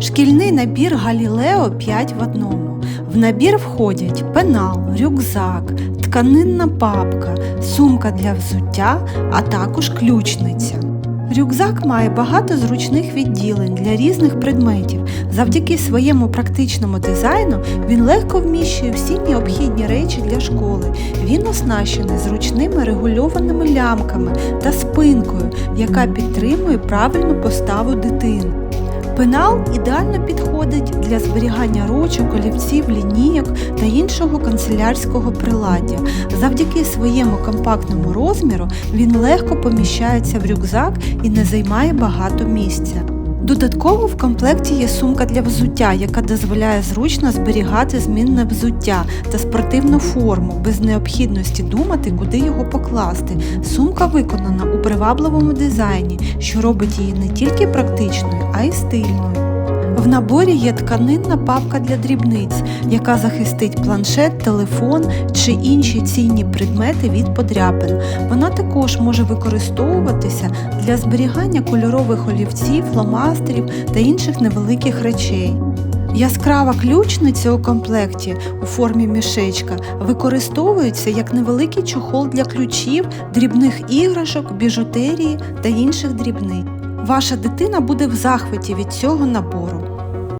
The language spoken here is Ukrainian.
Шкільний набір Галілео 5 в одному. В набір входять пенал, рюкзак, тканинна папка, сумка для взуття, а також ключниця. Рюкзак має багато зручних відділень для різних предметів. Завдяки своєму практичному дизайну він легко вміщує всі необхідні речі для школи. Він оснащений зручними регульованими лямками та спинкою, яка підтримує правильну поставу дитини. Пенал ідеально підходить для зберігання ручок, олівців, лінійок та іншого канцелярського приладдя. Завдяки своєму компактному розміру він легко поміщається в рюкзак і не займає багато місця. Додатково в комплекті є сумка для взуття, яка дозволяє зручно зберігати змінне взуття та спортивну форму без необхідності думати, куди його покласти. Сумка виконана у привабливому дизайні, що робить її не тільки практичною, а й стильною. В наборі є тканинна папка для дрібниць, яка захистить планшет, телефон чи інші цінні предмети від подряпин. Вона також може використовуватися для зберігання кольорових олівців, фломастерів та інших невеликих речей. Яскрава ключниця у комплекті у формі мішечка використовується як невеликий чохол для ключів, дрібних іграшок, біжутерії та інших дрібниць. Ваша дитина буде в захваті від цього набору.